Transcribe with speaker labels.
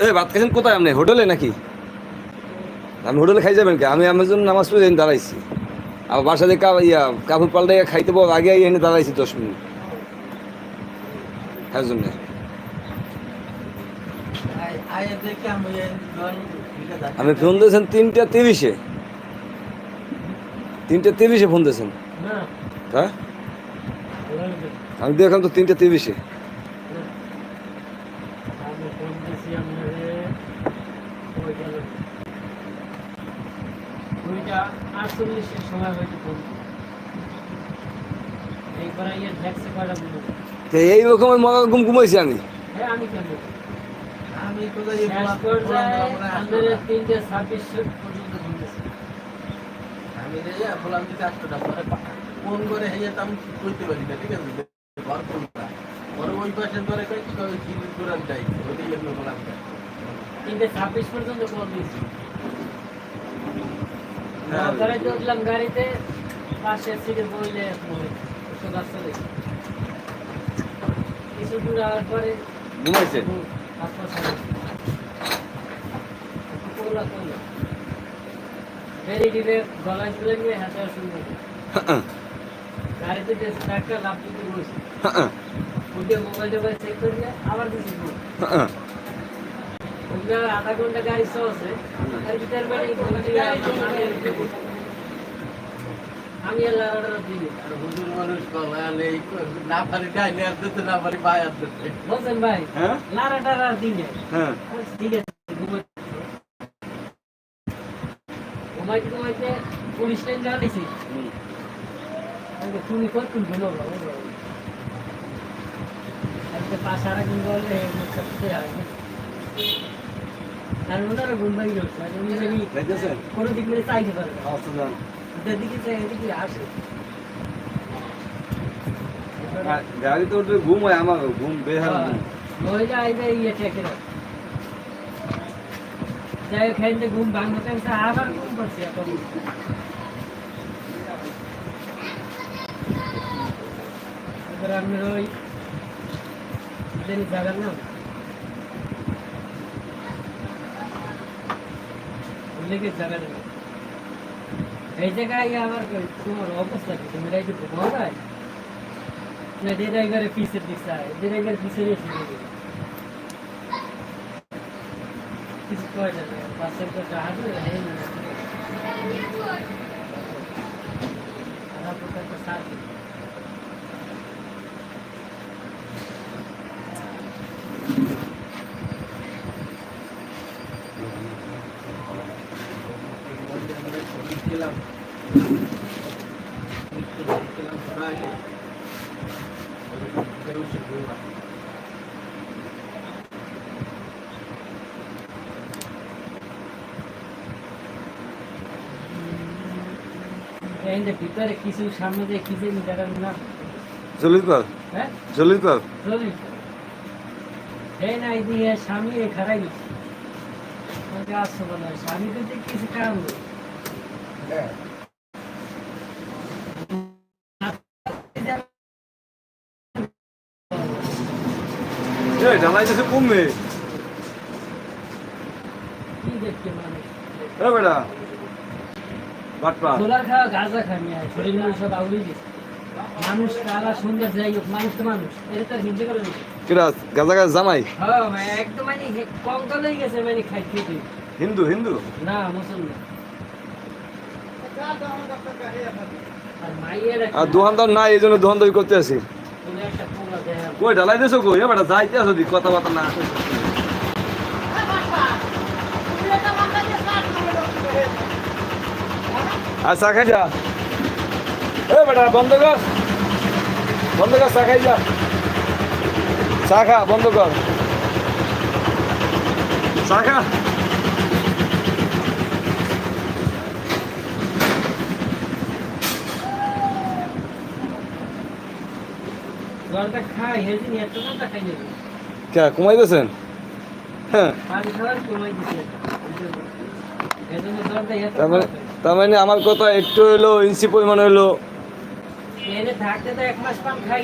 Speaker 1: এ ভাত খাইছেন কোথায় আপনি? হোটেলে নাকি? আমি হোটেলে খাই যাবেন কে? আমি আমাজন নামাজ পড়ে দাঁড়াইছি। আর বাসা কা- ইয়া কাপড় পাল্টে খাইতে পাবো আগে এনে দাঁড়াইছি দশ মিনিট। তার জন্য। আপনি ফোন দিয়েছেন তিনটা তিরিশে। তিনটা তিরিশে ফোন দিয়েছেন। হ্যাঁ? আমি দেখলাম তো তিনটা তিরিশে।
Speaker 2: আটচল্লিশের সময় কয়টা
Speaker 1: তো মগা ঘুমাইছি আমি।
Speaker 2: হ্যাঁ আমি কেন?
Speaker 3: আমি কোথায়
Speaker 2: শেষ তিনটে ছাব্বিশ পর্যন্ত ঘুরতেছি
Speaker 3: আমি রে বললাম যে চারটা পরে ফোন করে হেয়ে আমি করতে পারি না ঠিক আছে? ঘর ফোনটা পরে ওই কি যাই জন্য বললাম
Speaker 2: তিনটে ছাব্বিশ পর্যন্ত কল দিয়েছি
Speaker 3: হ্যাঁ।
Speaker 2: উঠলাম গাড়িতে পাশে সিটে বইলে ওষুধ আসতে কিছু দূর আওয়ার পরে
Speaker 1: ঘুমাইছে
Speaker 2: হুম, হাত-পা ছাড়া। একটু কোলা করল। বেরিয়ে দিলে গলায় তুলে নিয়ে হাতে শুনব গাড়িতে যে একটা লাভ দিতে বসে মোবাইল টোবাইল চেক করলে আবার। ওগুলো আধা ঘণ্টা গাড়ি চলছে আমি আর
Speaker 3: হুজুর মানুষ না পারি ডাইলে আর
Speaker 2: বলছেন ভাই
Speaker 1: হ্যাঁ
Speaker 2: লাড়াটা আর দিই না
Speaker 1: হ্যাঁ
Speaker 2: ঠিক আছে ঘুমাইতে ঘুমাইতে পুলিশ লাইন দিছি তুমি কতক্ষণ ঘুমাবো একটা পাঁচ সারা ঘুম বললে আর ওনারা উনি জানি কোনো দিক মেরে চাইতে পারে না।
Speaker 1: অবস্থা জান
Speaker 2: যেদিকে চাই এদিকে আসে।
Speaker 1: গাড়িতে উঠলে ঘুম হয় আমার ঘুম বেহাল ঘুম।
Speaker 2: মহিলা আইবে ইয়ে টেকে না যাই হোক খাইতে ঘুম ভাঙতে টাইমটা আবার ঘুম পড়ছে আপনার ওই জায়গার নাম? উল্লেখের জায়গার নাম এই জায়গায় আমার কই- তোমার অবস্থা কি তুমি রাইতে ঘুমাও যায় না যে ড্রাইভারের পিছের দিক চায় যে ড্রাইভার পিছের এসে দিবে কিছু কয় না পাশের কথা হাঁটবে এই না খারাপ একটা সাথ
Speaker 3: গেলাম।
Speaker 2: ভিতরে কিছু সামনে দিয়ে কিছু নাম?
Speaker 1: জলদি কর
Speaker 2: হ্যাঁ?
Speaker 1: জলদি কর
Speaker 2: চলি এই না দিয়ে স্বামী খারাই আসতে বলা হয়। স্বামী কিন্তু কিছু নেই
Speaker 1: কমবে
Speaker 2: মানুষ
Speaker 1: এ বেটা বাটপা
Speaker 2: খোলা খাওয়া গাঁজা খামি আর শরীর মানুষ সব আউলি দিচ্ছে মানুষ কালা সুন্দর যাই হোক মানুষ তো মানুষ এটা তো হিন্দে করে দিচ্ছে
Speaker 1: কিরা গাজা গাছ জামাই?
Speaker 2: হ্যাঁ মানে একদম মানে কঙ্কাল হয়ে গেছে মানে খাই খেতে
Speaker 1: হিন্দু হিন্দু?
Speaker 2: না মুসলমান। আর
Speaker 1: দোকানদার এই জন্য দোকানদারি করতে আসি কই, ঢালাই দিছো কই? বেটা, যাইতে আসো দি কথা বার্তা না চা খাই যা। এ বেটা, বন্ধ কর। বন্ধ কর, চা খাই যা। চা খা, বন্ধ কর। চা খা। কে কমাই দিয়েছেন হ্যাঁ তার মানে তার মানে আমার কথা একটু হইল ইঞ্চি পরিমাণ
Speaker 2: হইল। থাকতে তো এক মাস পান খাই